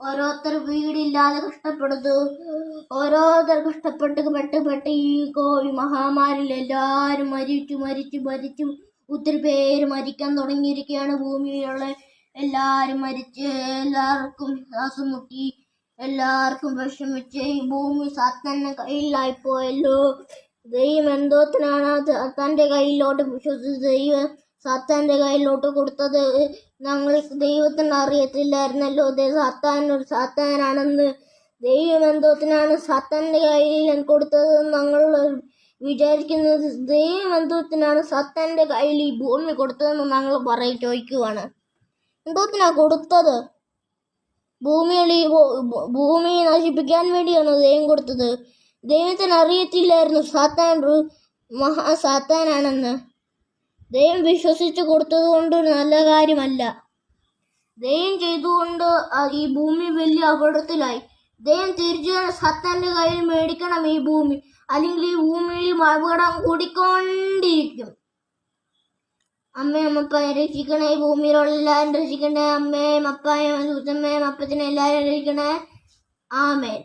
ഓരോരുത്തർ വീടില്ലാതെ കഷ്ടപ്പെടുന്നു. ഓരോരുത്തർ കഷ്ടപ്പെട്ട് പെട്ട് പെട്ട് ഈ കോവിഡ് മഹാമാരിയിൽ എല്ലാവരും മരിച്ചു മരിച്ചു മരിച്ചു. ഒത്തിരി പേര് മരിക്കാൻ തുടങ്ങിയിരിക്കുകയാണ്. ഭൂമിയിലുള്ള എല്ലാവരും മരിച്ച് എല്ലാവർക്കും ശ്വാസം മുട്ടി എല്ലാവർക്കും വിഷമിച്ച് ഈ ഭൂമി സാത്താന്റെ കയ്യിലായിപ്പോയല്ലോ. ദൈവം എന്തോത്തിനാണ് തന്റെ കയ്യിലോട്ട് വിശ്വസിച്ച് ദൈവം സാത്താന്റെ കയ്യിലോട്ട് കൊടുത്തത്? ഞങ്ങൾ ദൈവത്തിന് അറിയത്തില്ലായിരുന്നല്ലോ. ഒരു സാത്താനാണെന്ന്. ദൈവം എന്തോത്തിനാണ് സാത്താന്റെ കയ്യിൽ കൊടുത്തത് ഞങ്ങൾ വിചാരിക്കുന്നത്. ദൈവം എന്തോത്തിനാണ് സാത്താന്റെ കയ്യിൽ ഈ ഭൂമി കൊടുത്തതെന്ന് ഞങ്ങൾ പറയും ചോദിക്കുവാണ്. എന്തോത്തിനാ കൊടുത്തത്? ഭൂമിയിൽ ഭൂമിയെ നശിപ്പിക്കാൻ വേണ്ടിയാണ് ദൈവം കൊടുത്തത്? ദൈവത്തിന് അറിയത്തില്ലായിരുന്നു സാത്താൻ മഹാ സാത്താനാണെന്ന്. ദൈവം വിശ്വസിച്ച് കൊടുത്തത് കൊണ്ട് നല്ല കാര്യമല്ല. ദൈവം ചെയ്തുകൊണ്ട് ഈ ഭൂമി വലിയ അപകടത്തിലായി. ദൈവം തിരിച്ചു സത്തന്റെ കയ്യിൽ മേടിക്കണം ഈ ഭൂമി. അല്ലെങ്കിൽ ഈ ഭൂമിയിൽ അപകടം കൂടിക്കൊണ്ടിരിക്കും. അമ്മയും അമ്മപ്പായും രക്ഷിക്കണേ ഈ ഭൂമിയിലുള്ള എല്ലാവരും രക്ഷിക്കണേ. അമ്മയും അപ്പായും സൂത്തമ്മയും അപ്പത്തിനെ എല്ലാവരും രക്ഷിക്കണേ. ആമേൻ.